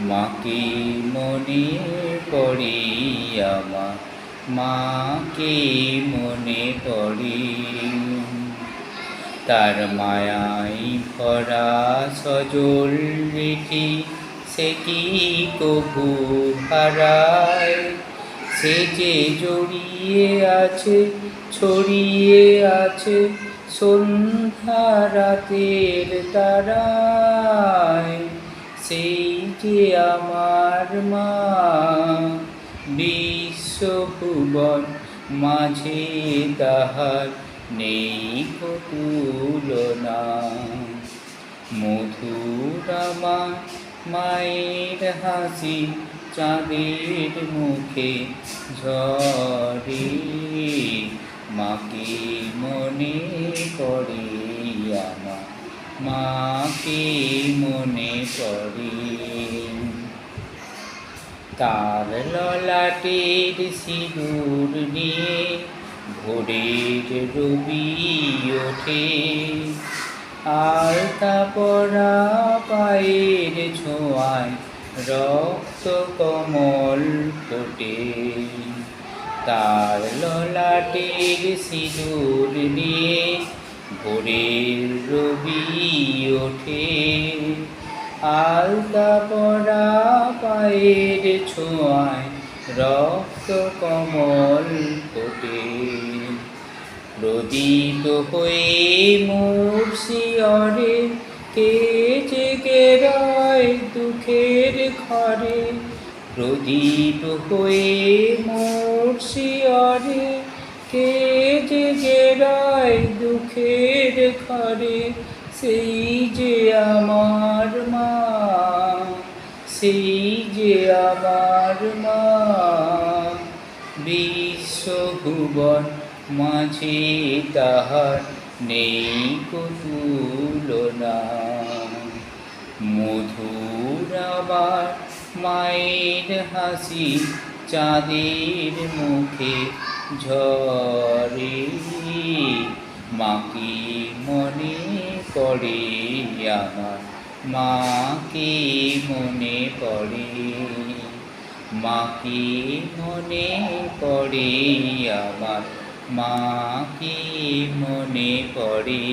মাকে মনে পড়ে মাকে মনে পড়ে। তার মায়াই ভরা সজল রেখে সে কি কবু হারায়? সে যে জড়িয়ে আছে, ছড়িয়ে আছে সন্ধ্যা রাতের তারায়। সেই যে আমার মা। বিশ্বভুবন মাঝে তাহার নেই তুলনা। মধুরামা মায়ের হাসি চাঁদের মুখে ঝরে। মাকে মনে করে আমার মাকে মনে পড়ে। তার ললাটের সিঁদুর নিয়ে ভোরের রবি ওঠে। আলতা পরা পায়ের ছোঁয়ায় রক্ত কমল ফোটে। তার ললাটের সিঁদুর নিয়ে ভোরের রবি ওঠে। আলতা পরা পায়ের ছোঁয়ায় রক্ত কমল ফোটে। প্রদীপ হয়ে মোর শিয়রে কে জেগে রয় দুঃখের ঘরে। প্রদীপ হয়ে মোর শিয়রে কে জেগে দুঃখের ঘরে, সেই যে আমার মা, সেই যে আমার মা। বিশ্বভুবন মাঝে তাহার নেই তুলনা। মধুর আবার মায়ের হাসি চাঁদের মুখে ঝরে। মাকে মনে পড়ে আমার মাকে মনে পড়ে মাকে মনে পড়ে আমার মাকে মনে পড়ে।